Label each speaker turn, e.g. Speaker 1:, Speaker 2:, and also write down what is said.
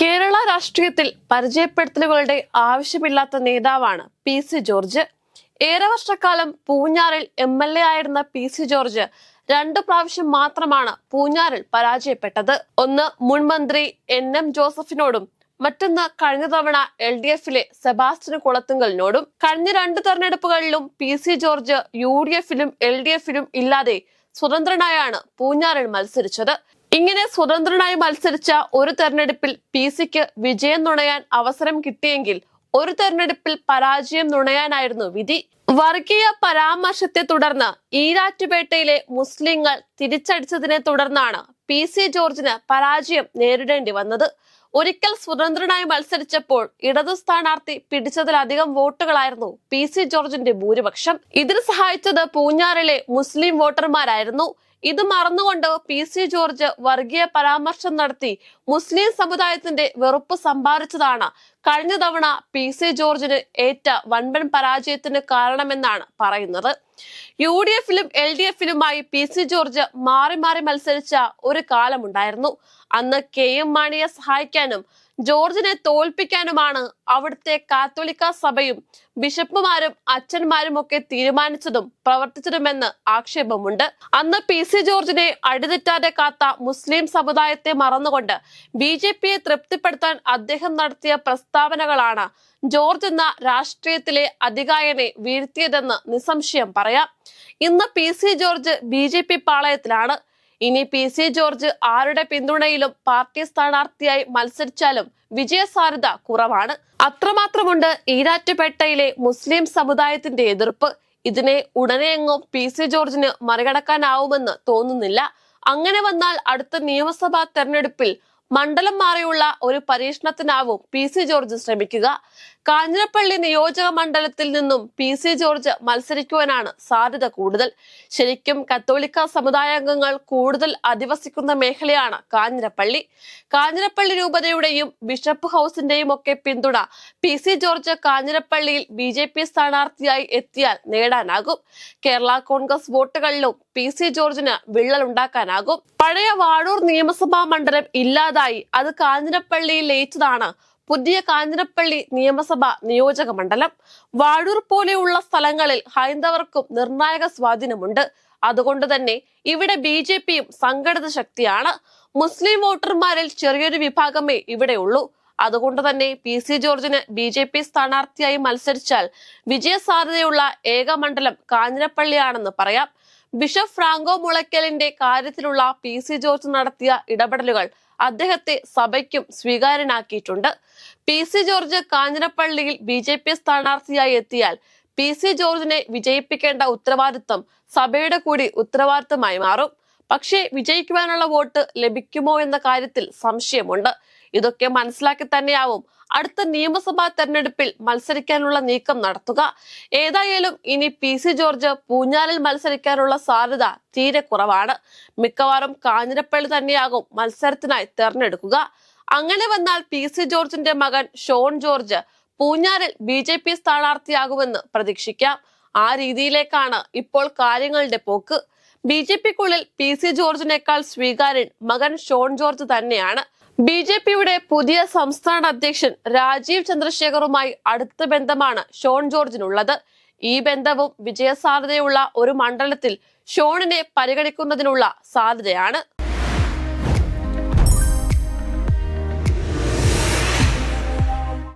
Speaker 1: കേരള രാഷ്ട്രീയത്തിൽ പരിചയപ്പെടുത്തലുകളുടെ ആവശ്യമില്ലാത്ത നേതാവാണ് പി സി ജോർജ്. ഏറെ വർഷക്കാലം പൂഞ്ഞാറിൽ എം എൽ എ ആയിരുന്ന പി സി ജോർജ് രണ്ടു പ്രാവശ്യം മാത്രമാണ് പൂഞ്ഞാറിൽ പരാജയപ്പെട്ടത്. ഒന്ന് മുൻ മന്ത്രി എൻ എം ജോസഫിനോടും മറ്റൊന്ന് കഴിഞ്ഞ തവണ എൽ ഡി എഫിലെ സെബാസ്റ്റിന് കുളത്തുങ്കലിനോടും. കഴിഞ്ഞ രണ്ട് തെരഞ്ഞെടുപ്പുകളിലും P C George U D എഫിലും L D എഫിലും ഇല്ലാതെ സ്വതന്ത്രനായാണ് പൂഞ്ഞാറിൽ മത്സരിച്ചത്. ഇങ്ങനെ സ്വതന്ത്രനായി മത്സരിച്ച ഒരു തെരഞ്ഞെടുപ്പിൽ പി സിക്ക് വിജയം നുണയാൻ അവസരം കിട്ടിയെങ്കിൽ ഒരു തെരഞ്ഞെടുപ്പിൽ പരാജയം നുണയാനായിരുന്നു വിധി. വർഗീയ പരാമർശത്തെ തുടർന്ന് ഈരാറ്റുപേട്ടയിലെ മുസ്ലിങ്ങൾ തിരിച്ചടിച്ചതിനെ തുടർന്നാണ് പി സി ജോർജിന് പരാജയം നേരിടേണ്ടി വന്നത്. ഒരിക്കൽ സ്വതന്ത്രനായി മത്സരിച്ചപ്പോൾ ഇടതു സ്ഥാനാർത്ഥി പിടിച്ചതിലധികം വോട്ടുകളായിരുന്നു പി സി ജോർജിന്റെ ഭൂരിപക്ഷം. ഇതിന് സഹായിച്ചത് പൂഞ്ഞാറിലെ മുസ്ലിം വോട്ടർമാരായിരുന്നു. ഇത് മറന്നുകൊണ്ട് പി സി ജോർജ് വർഗീയ പരാമർശം നടത്തി മുസ്ലിം സമുദായത്തിന്റെ വെറുപ്പ് സമ്പാദിച്ചതാണ്. കഴിഞ്ഞ തവണ പി സി ജോർജിന് ഏറ്റ വൻപൻ പരാജയത്തിന് കാരണമെന്നാണ് പറയുന്നത്. യു ഡി എഫിലും എൽ ഡി എഫിലുമായി പി സി ജോർജ് മാറി മാറി മത്സരിച്ച ഒരു കാലമുണ്ടായിരുന്നു. അന്ന് കെ എം മാണിയെ സഹായിക്കാനും ജോർജിനെ തോൽപ്പിക്കാനുമാണ് അവിടുത്തെ കാത്തോലിക്ക സഭയും ബിഷപ്പുമാരും അച്ഛന്മാരും ഒക്കെ തീരുമാനിച്ചതും പ്രവർത്തിച്ചതുമെന്ന് ആക്ഷേപമുണ്ട്. അന്ന് പി സി ജോർജിനെ അടിതെറ്റാതെ കാത്ത മുസ്ലിം സമുദായത്തെ മറന്നുകൊണ്ട് ബി ജെ പിയെ തൃപ്തിപ്പെടുത്താൻ അദ്ദേഹം നടത്തിയ പ്രസ്താവനകളാണ് ജോർജ് എന്ന രാഷ്ട്രീയത്തിലെ അധികായനെ വീഴ്ത്തിയതെന്ന് നിസ്സംശയം പറയാം. ഇന്ന് P C George B J P പാളയത്തിലാണ്. ഇനി പി സി ജോർജ് ആരുടെ പിന്തുണയിലും പാർട്ടി സ്ഥാനാർത്ഥിയായി മത്സരിച്ചാലും വിജയസാധ്യത കുറവാണ്. അത്രമാത്രമുണ്ട് ഈരാറ്റുപേട്ടയിലെ മുസ്ലിം സമുദായത്തിന്റെ എതിർപ്പ്. ഇതിനെ ഉടനെയെങ്ങും പി സി ജോർജിന് മറികടക്കാനാവുമെന്ന് തോന്നുന്നില്ല. അങ്ങനെ വന്നാൽ അടുത്ത നിയമസഭാ തെരഞ്ഞെടുപ്പിൽ മണ്ഡലം മാറിയുള്ള ഒരു പരീക്ഷണത്തിനാവും പി സി ജോർജ് ശ്രമിക്കുക. കാഞ്ഞിരപ്പള്ളി നിയോജക മണ്ഡലത്തിൽ നിന്നും പി സി ജോർജ് മത്സരിക്കുവാനാണ് സാധ്യത കൂടുതൽ. ശരിക്കും കത്തോലിക്ക സമുദായാംഗങ്ങൾ കൂടുതൽ അധിവസിക്കുന്ന മേഖലയാണ് കാഞ്ഞിരപ്പള്ളി. കാഞ്ഞിരപ്പള്ളി രൂപതയുടെയും ബിഷപ്പ് ഹൗസിന്റെയും ഒക്കെ പിന്തുണ പി സി ജോർജ് കാഞ്ഞിരപ്പള്ളിയിൽ ബി ജെ പി സ്ഥാനാർത്ഥിയായി എത്തിയാൽ നേടാനാകും. കേരള കോൺഗ്രസ് വോട്ടുകളിലും പി സി ജോർജിന് വിള്ളൽ ഉണ്ടാക്കാനാകും പഴയ വാഴൂർ നിയമസഭാ മണ്ഡലം ഇല്ലാതായി അത് കാഞ്ഞിരപ്പള്ളിയിൽ ലയിച്ചതാണ് പുതിയ കാഞ്ഞിരപ്പള്ളി നിയമസഭ നിയോജക മണ്ഡലം. വാഴൂർ പോലെയുള്ള സ്ഥലങ്ങളിൽ ഹൈന്ദവർക്കും നിർണായക സ്വാധീനമുണ്ട്. അതുകൊണ്ട് തന്നെ ഇവിടെ ബി ജെ പിയും സംഘടിത ശക്തിയാണ്. മുസ്ലിം വോട്ടർമാരിൽ ചെറിയൊരു വിഭാഗമേ ഇവിടെയുള്ളൂ. അതുകൊണ്ട് തന്നെ പി സി ജോർജിന് ബി ജെ പി സ്ഥാനാർത്ഥിയായി മത്സരിച്ചാൽ വിജയസാധ്യതയുള്ള ഏക മണ്ഡലം കാഞ്ഞിരപ്പള്ളിയാണെന്ന് പറയാം. ബിഷപ്പ് ഫ്രാങ്കോ മുളയ്ക്കലിന്റെ കാര്യത്തിലുള്ള പി സി ജോർജ് നടത്തിയ ഇടപെടലുകൾ അദ്ദേഹത്തെ സഭയ്ക്കും സ്വീകാര്യനാക്കിയിട്ടുണ്ട്. പി സി ജോർജ് കാഞ്ഞിരപ്പള്ളിയിൽ ബി ജെ പി സ്ഥാനാർത്ഥിയായി എത്തിയാൽ പി സി ജോർജിനെ വിജയിപ്പിക്കേണ്ട ഉത്തരവാദിത്വം സഭയുടെ കൂടി ഉത്തരവാദിത്തമായി മാറും. പക്ഷേ വിജയിക്കുവാനുള്ള വോട്ട് ലഭിക്കുമോ എന്ന കാര്യത്തിൽ സംശയമുണ്ട്. ഇതൊക്കെ മനസ്സിലാക്കി തന്നെയാവും അടുത്ത നിയമസഭാ തെരഞ്ഞെടുപ്പിൽ മത്സരിക്കാനുള്ള നീക്കം നടത്തുക. ഏതായാലും ഇനി പി സി ജോർജ് പൂഞ്ഞാലിൽ മത്സരിക്കാനുള്ള സാധ്യത തീരെ കുറവാണ്. മിക്കവാറും കാഞ്ഞിരപ്പള്ളി തന്നെയാകും മത്സരത്തിനായി തെരഞ്ഞെടുക്കുക. അങ്ങനെ വന്നാൽ പി സി ജോർജിന്റെ മകൻ ഷോൺ ജോർജ് പൂഞ്ഞാറിൽ ബി ജെ പി സ്ഥാനാർത്ഥിയാകുമെന്ന് പ്രതീക്ഷിക്കാം. ആ രീതിയിലേക്കാണ് ഇപ്പോൾ കാര്യങ്ങളുടെ പോക്ക്. ബി ജെ പിക്കുള്ളിൽ പി സി ജോർജിനേക്കാൾ സ്വീകാര്യൻ മകൻ ഷോൺ ജോർജ് തന്നെയാണ്. ബി ജെ പിയുടെ പുതിയ സംസ്ഥാന അധ്യക്ഷൻ രാജീവ് ചന്ദ്രശേഖറുമായി അടുത്ത ബന്ധമാണ് ഷോൺ ജോർജിനുള്ളത്. ഈ ബന്ധവും വിജയസാധ്യതയുള്ള ഒരു മണ്ഡലത്തിൽ ഷോണിനെ പരിഗണിക്കുന്നതിനുള്ള സാധ്യതയാണ്.